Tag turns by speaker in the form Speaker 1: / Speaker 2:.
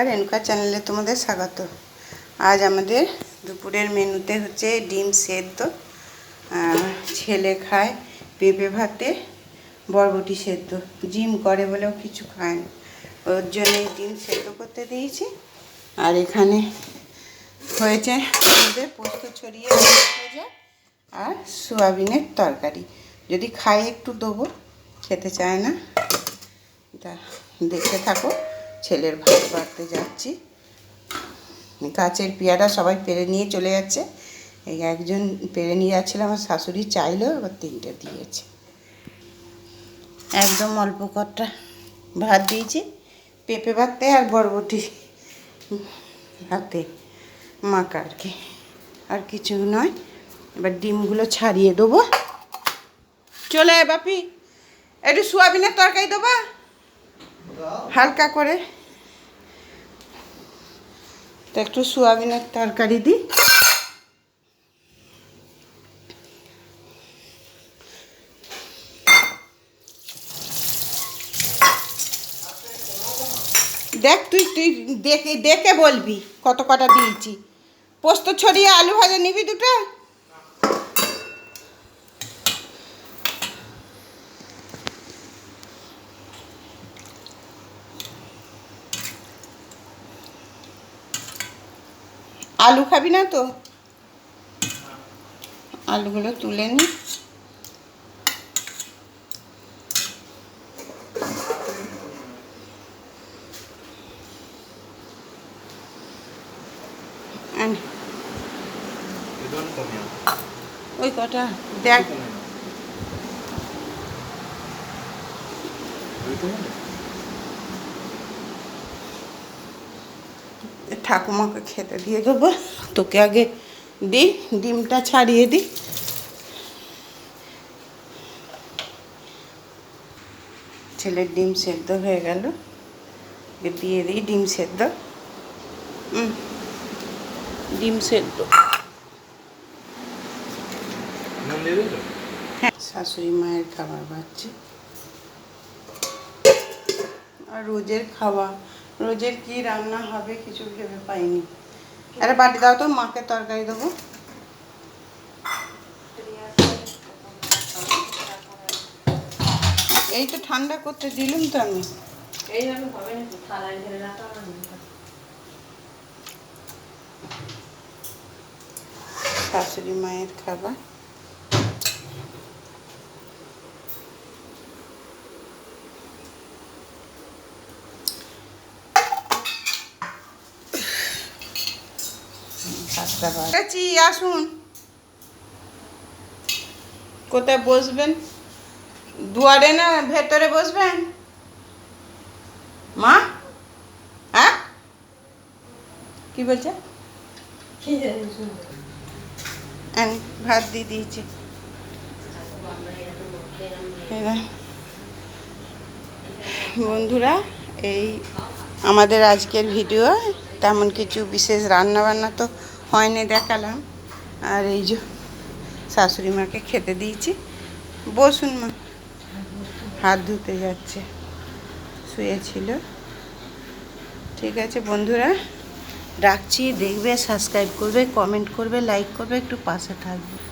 Speaker 1: আর রেণুকা চ্যানেলে তোমাদের স্বাগত। আজ আমাদের দুপুরের মেনুতে হচ্ছে ডিম সেদ্ধ ছেলে খায় পেঁপে ভাতে বরবটি সেদ্ধ। জিম করে বলেও কিছু খায় না। ওর জন্য ডিম সেদ্ধ করতে দিয়েছি। আর এখানে হয়েছে আমাদের পোস্ত ছড়িয়ে আর সোয়াবিনের তরকারি। যদি খাই একটু দেবো, খেতে চায় না। তা দেখতে থাকো, ছেলের ভাত বাড়তে যাচ্ছি। গাছের পেয়ারা সবাই পেরে নিয়ে চলে যাচ্ছে। এই একজন পেরে নিয়ে যাচ্ছিল, আমার শাশুড়ি চাইলো, এবার তিনটে দিয়েছে। একদম অল্প কটা ভাত দিয়েছি, পেঁপে ভাতে আর বরবটি হাতে মাকা আর কি আর কিছু নয়, এবার ডিমগুলো ছাড়িয়ে দেবো। চলে বাপি, একটু সোয়াবিনের তরকারি দেবা। হালকা করে। তো একটু সোয়াবিনের তরকারি দিই। দেখ, তুই তুই দেখে দেখে বলবি কত কটা দিয়েছি। পোস্ত ছড়িয়ে আলু ভাজা নিবি দুটো? আলু খাবি না তো? আলুগুলো তুলে নি। ওই কটা দেখ। ঠাকুমাকে খেতে দিয়ে দেবো। তোকে আগে দিই ডিমটা ছাড়িয়ে দিই ছেলের ডিম সেদ্ধ হয়ে গেল। দিয়ে দিই ডিম সেদ্ধ। হুম ডিম সেদ্ধ। হ্যাঁ। শাশুড়ি মায়ের খাবার পাচ্ছি আর রোজের খাওয়া। রোজের কি রান্না হবে কিছু ভেবে পাইনি। আরে বাটি দাও তো মাকে তরকারি দেবো। এই তো ঠান্ডা করতে দিলুম তো আমি। শাশুড়ি মায়ের খাবার। সাতটা বাজে। আসুন। কোথায় বসবেন? দুয়ারে না ভেতরে বসবেন? মা? হ্যাঁ? কি বলছে। আন ভাত দিয়ে দিয়েছি। বন্ধুরা এই আমাদের আজকের ভিডিও তেমন কিছু বিশেষ রান্না বান্না তো হয়নি দেখালাম। আর এই যে শাশুড়ি মাকে খেতে দিয়েছি। বসুন মা। হাত ধুতে যাচ্ছে। শুয়েছিল। ঠিক আছে বন্ধুরা ডাকছি দেখবে সাবস্ক্রাইব করবে কমেন্ট করবে লাইক করবে, একটু পাশে থাকবে।